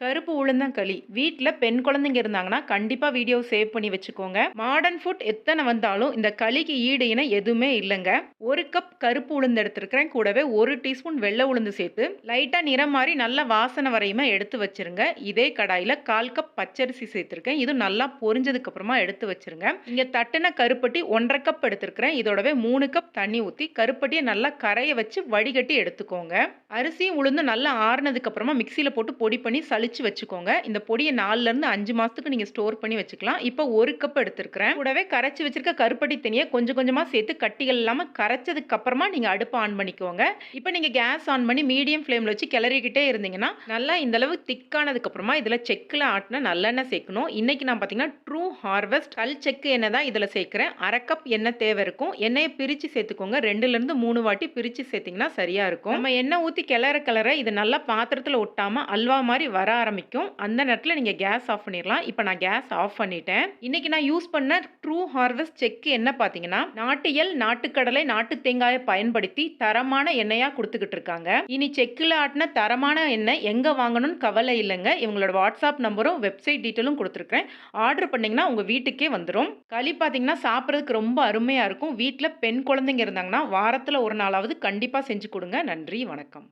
கருப்பு உளுந்தங்களி வீட்டில் பெண் குழந்தைங்க இருந்தாங்கன்னா கண்டிப்பாக வீடியோ சேவ் பண்ணி வச்சுக்கோங்க. மாடர்ன் ஃபுட் எத்தனை வந்தாலும் இந்த களிக்கு ஈடு இன எதுவுமே இல்லைங்க. ஒரு கப் கருப்பு உளுந்து எடுத்துருக்கிறேன். கூடவே ஒரு டீஸ்பூன் வெள்ளை உளுந்து சேர்த்து லைட்டாக நிறம் மாதிரி நல்ல வாசனை வரையுமே எடுத்து வச்சிருங்க. இதே கடாயில் கால் கப் பச்சரிசி சேர்த்துருக்கேன். இது நல்லா பொரிஞ்சதுக்கப்புறமா எடுத்து வச்சிருங்க. இங்கே தட்டின கருப்பட்டி ஒன்றரை கப் எடுத்துருக்கிறேன். இதோடவே மூணு கப் தண்ணி ஊற்றி கருப்பட்டியை நல்லா கரையை வச்சு வடிகட்டி எடுத்துக்கோங்க. அரிசியும் உளுந்து நல்லா ஆறுனதுக்கப்புறமா மிக்சியில் போட்டு பொடி பண்ணி சளி சளிச்சு வச்சுக்கோங்க. இந்த பொடியை நாலுலேருந்து அஞ்சு மாதத்துக்கு நீங்கள் ஸ்டோர் பண்ணி வச்சுக்கலாம். இப்போ ஒரு கப் எடுத்துருக்கிறேன். கூடவே கரைச்சி வச்சிருக்க கருப்பட்டி தனியை கொஞ்சம் கொஞ்சமாக சேர்த்து கட்டிகள் இல்லாமல் கரைச்சதுக்கு அப்புறமா நீங்கள் அடுப்பை ஆன் பண்ணிக்கோங்க. இப்போ நீங்கள் கேஸ் ஆன் பண்ணி மீடியம் ஃப்ளேமில் வச்சு கிளறிக்கிட்டே இருந்தீங்கன்னா நல்லா இந்த அளவு திக்கானதுக்கு அப்புறமா இதில் செக்கில் ஆட்டின நல்லெண்ணெய் சேர்க்கணும். இன்னைக்கு நான் பார்த்தீங்கன்னா ட்ரூ ஹார்வெஸ்ட் கல் செக்கு எண்ணெய் தான் இதில் சேர்க்குறேன். அரை கப் எண்ணெய் தேவை இருக்கும். எண்ணெயை பிரித்து சேர்த்துக்கோங்க. ரெண்டுலேருந்து மூணு வாட்டி பிரித்து சேர்த்திங்கன்னா சரியாக இருக்கும். நம்ம எண்ணெய் ஊற்றி கிளற கிளற இது நல்லா பாத்திரத்தில் ஒட்டாமல் அல்வா மாதிரி வர ஆரம்பிக்கும். அந்த நேரத்தில் நீங்கள் கேஸ் ஆஃப் பண்ணிடலாம் இப்போ நான் கேஸ் ஆஃப் பண்ணிட்டேன். இன்னைக்கு நான் யூஸ் பண்ண ட்ரூ ஹார்வெஸ்ட் செக்கு என்ன பார்த்தீங்கன்னா நாட்டியல் நாட்டுக்கடலை நாட்டு தேங்காயை பயன்படுத்தி தரமான எண்ணெயாக கொடுத்துக்கிட்டு இருக்காங்க. இனி செக்கில் ஆட்டின தரமான எண்ணெய் எங்கே வாங்கணும்னு கவலை இல்லைங்க. இவங்களோட வாட்ஸ்அப் நம்பரும் வெப்சைட் டீட்டெயிலும் கொடுத்துருக்கேன் ஆர்டர் பண்ணிங்கன்னா உங்கள் வீட்டுக்கே வந்துடும் களி பார்த்தீங்கன்னா சாப்பிட்றதுக்கு ரொம்ப அருமையாக இருக்கும். வீட்டில் பெண் குழந்தைங்க இருந்தாங்கன்னா வாரத்தில் ஒரு நாளாவது கண்டிப்பாக செஞ்சு கொடுங்க. நன்றி வணக்கம்.